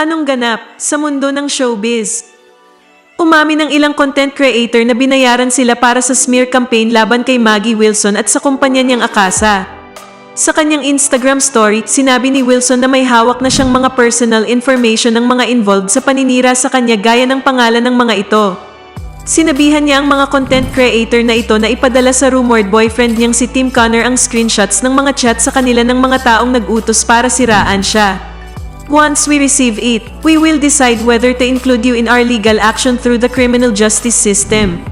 Anong ganap sa mundo ng showbiz? Umami ng ilang content creator na binayaran sila para sa smear campaign laban kay Maggie Wilson at sa kumpanya niyang Akasa. Sa kanyang Instagram story, sinabi ni Wilson na may hawak na siyang mga personal information ng mga involved sa paninira sa kanya gaya ng pangalan ng mga ito. Sinabihan niya ang mga content creator na ito na ipadala sa rumored boyfriend niyang si Tim Connor ang screenshots ng mga chat sa kanila ng mga taong nag-utos para siraan siya. Once we receive it, we will decide whether to include you in our legal action through the criminal justice system.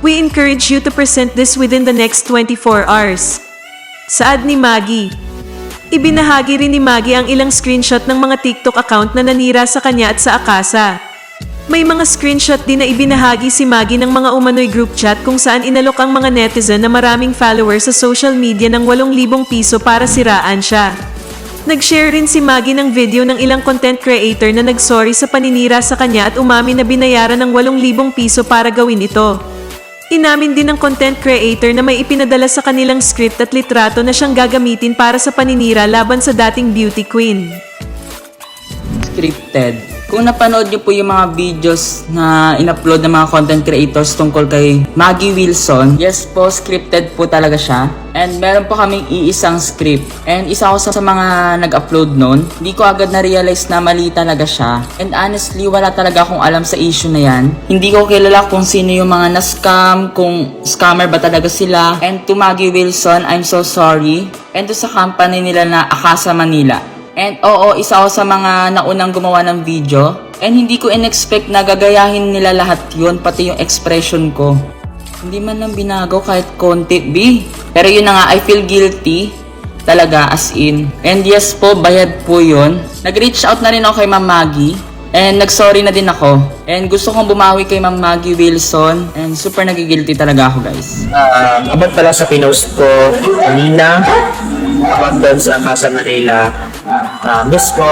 We encourage you to present this within the next 24 hours. Saad ni Maggie. Ibinahagi rin ni Maggie ang ilang screenshot ng mga TikTok account na nanira sa kanya at sa Akasa. May mga screenshot din na ibinahagi si Maggie ng mga umano'y group chat kung saan inalok ang mga netizen na maraming followers sa social media ng 8,000 piso para siraan siya. Nag-share rin si Maggie ng video ng ilang content creator na nagsorry sa paninira sa kanya at umami na binayaran ng 8,000 piso para gawin ito. Inamin din ng content creator na may ipinadala sa kanilang script at litrato na siyang gagamitin para sa paninira laban sa dating beauty queen. scripted. Kung napanood niyo po yung mga videos na in-upload ng mga content creators tungkol kay Maggie Wilson, yes po, scripted po talaga siya. And meron po kaming iisang script. And isa ako sa, mga nag-upload nun. Hindi ko agad na-realize na mali talaga siya. And honestly, wala talaga akong alam sa issue na yan. Hindi ko kilala kung sino yung mga na-scam, kung scammer ba talaga sila. And to Maggie Wilson, I'm so sorry. And to sa company nila na Akasa Manila. And oo, isa ako sa mga naunang gumawa ng video. And hindi ko in-expect na gagayahin nila lahat yun, pati yung expression ko. Hindi man lang binago kahit konti, B. Pero yun na nga, I feel guilty. Talaga, as in. And yes po, bayad po yun. Nag-reach out na rin ako kay Ma'am Maggie. And nag-sorry na din ako. And gusto kong bumawi kay Ma'am Maggie Wilson. And super nagigilty talaga ako, guys. Ah, abot pala sa pinost ko kanina about doon sa Casa Manila. Uh, miss ko,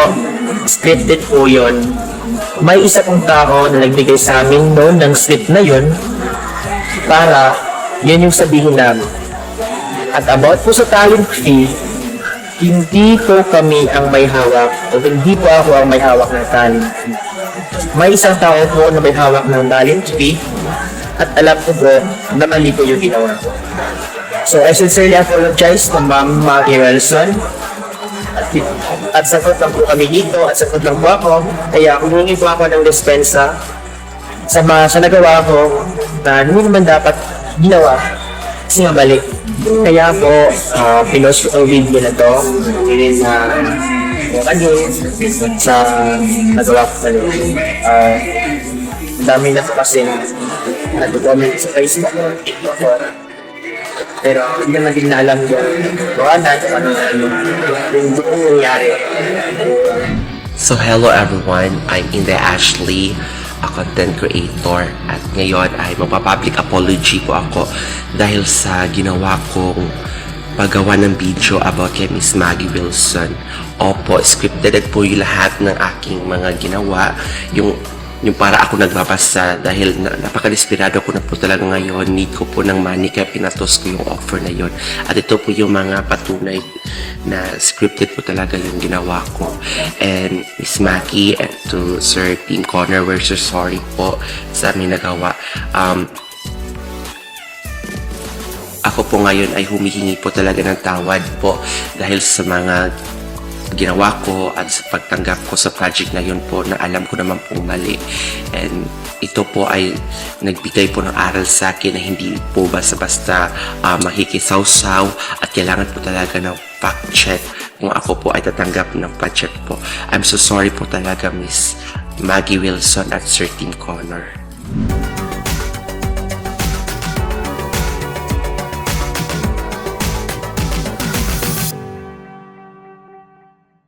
scripted po yun. May isa pong tao na nagbigay sa amin noon ng script na yun para yun yung sabihin namin. At about po sa talent fee, hindi po kami ang may hawak o hindi po ako ang may hawak ng talent fee. May isang tao po na may hawak ng talent fee at alam ko po na mali po yung ginawa ko. So I sincerely apologize to Ma'am Maggie Wilson. At, at sagot lang po kami dito at sagot lang po ako. Kaya humingi po ako ng dispensa sa mga sa nagawa ko na hindi naman dapat ginawa kasi mali. Kaya po, uh, pinost ko video na to. Hindi na ano, sa nagawa ko mali. Uh, dami na po kasi nag-comment sa Facebook, pero hindi naman din alam yung buwanan, ano, yung buong nangyari. So hello everyone, I'm Inday Ashley, a content creator at ngayon ay magpa-public apology po ako dahil sa ginawa kong paggawa ng video about kay Miss Maggie Wilson. Opo, scripted po yung lahat ng aking mga ginawa. Yung yung para ako nagbabasa dahil na, napaka-desperado ko na po talaga ngayon. Need ko po ng money kaya pinatos ko yung offer na yon. At ito po yung mga patunay na scripted po talaga yung ginawa ko. And Miss Maki and to Sir Team Connor, we're so sorry po sa aming nagawa. Um, ako po ngayon ay humihingi po talaga ng tawad po dahil sa mga ginawa ko at sa pagtanggap ko sa project na yun po na alam ko naman pong mali. And ito po ay nagbigay po ng aral sa akin na hindi po basta-basta uh, makikisawsaw at kailangan po talaga ng fact check kung ako po ay tatanggap ng project po. I'm so sorry po talaga Miss Maggie Wilson at Sir Tim Connor.